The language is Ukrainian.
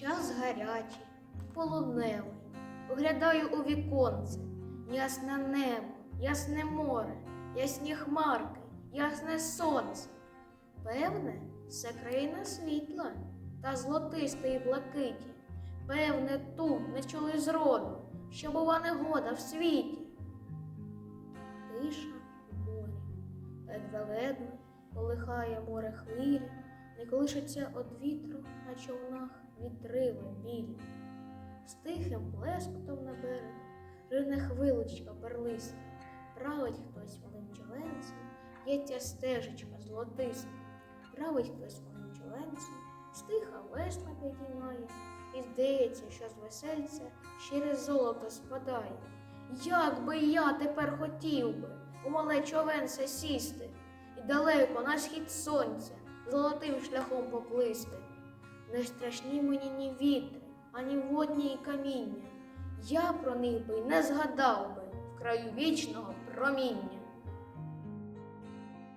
Час гарячий, полудневий, поглядаю у віконце, ясне небо, ясне море, ясні хмарки, ясне сонце. Певне, це країна світла та золотистої блакиті. Певне, тут не чули зроду, що бува негода в світі. Тиша в морі, ледве-ледве колихає море хвилі, не колишиться од вітру на човнах вітрила білі. З тихим плескотом на берег рине хвилочка перлиста, править хтось малим човенцем, єтя стежечка золотиста, править хтось малим стиха весла підіймає, і здається, що з весельця щире золото спадає. Як би я тепер хотів би у мале човенце сісти і далеко на схід сонця золотим шляхом поплисти. Не страшні мені ні вітри, ані водні і каміння. Я про них би не згадав би в краю вічного проміння.